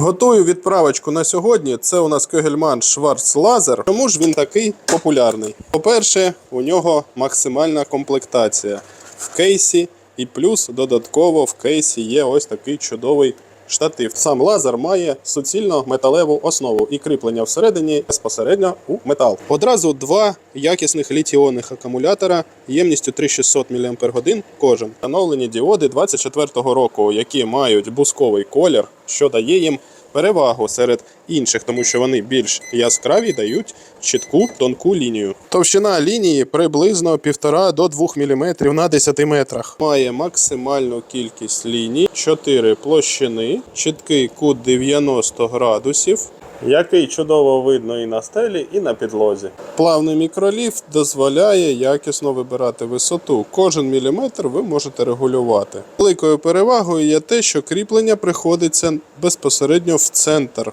Готую відправочку на сьогодні. Це у нас Кегельман Шварц Лазер. Чому ж він такий популярний? По-перше, у нього максимальна комплектація в кейсі, і плюс додатково в кейсі є ось такий чудовий штатив. Сам лазер має суцільно металеву основу і кріплення всередині безпосередньо у метал. Одразу два якісних літіонних акумулятора ємністю 3600 мАч кожен. Встановлені діоди 24-го року, які мають бусковий колір, що дає їм перевагу серед інших, тому що вони більш яскраві дають чітку тонку лінію. Товщина лінії приблизно 1,5 до 2 мм на 10 метрах. Має максимальну кількість ліній, 4 площини, чіткий кут 90 градусів. Який чудово видно і на стелі, і на підлозі. Плавний мікроліфт дозволяє якісно вибирати висоту. Кожен міліметр ви можете регулювати. Великою перевагою є те, що кріплення приходиться безпосередньо в центр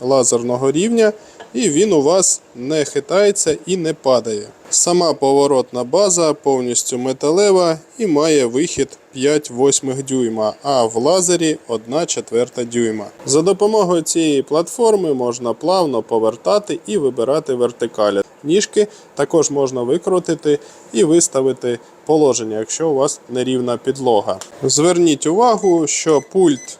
лазерного рівня, і він у вас не хитається і не падає. Сама поворотна база повністю металева і має вихід 5,8 дюйма, а в лазері 1 четверта дюйма. За допомогою цієї платформи можна плавно повертати і вибирати вертикалі. Ніжки також можна викрутити і виставити положення, якщо у вас нерівна підлога. Зверніть увагу, що пульт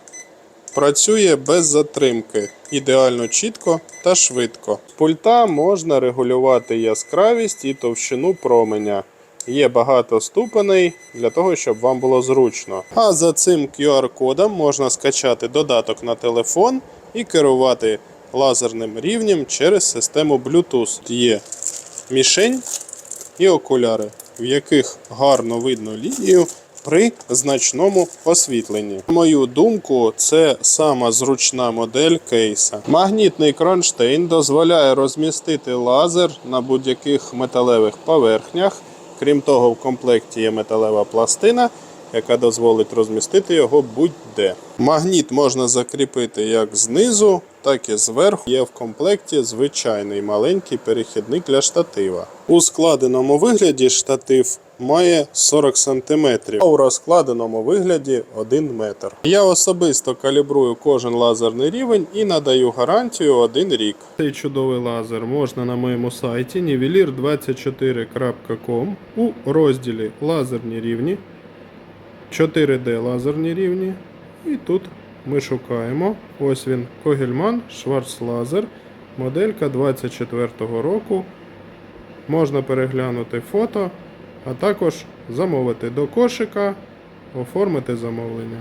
працює без затримки, ідеально чітко та швидко. З пульта можна регулювати яскравість і товщину променя. Є багато ступеней для того, щоб вам було зручно. А за цим QR-кодом можна скачати додаток на телефон і керувати лазерним рівнем через систему Bluetooth. Є мішень і окуляри, в яких гарно видно лінію при значному освітленні. На мою думку, це сама зручна модель кейса. Магнітний кронштейн дозволяє розмістити лазер на будь-яких металевих поверхнях. Крім того, в комплекті є металева пластина, яка дозволить розмістити його будь-де. Магніт можна закріпити як знизу, так і зверху. Є в комплекті звичайний маленький перехідник для штатива. У складеному вигляді штатив має 40 см, а у розкладеному вигляді 1 метр. Я особисто калібрую кожен лазерний рівень і надаю гарантію 1 рік. Цей чудовий лазер можна на моєму сайті nivelir24.com у розділі Лазерні рівні. 4D лазерні рівні. І тут ми шукаємо. Ось він Когельман Шварцлазер. Моделька 24-го року. Можна переглянути фото, а також замовити до кошика, оформити замовлення.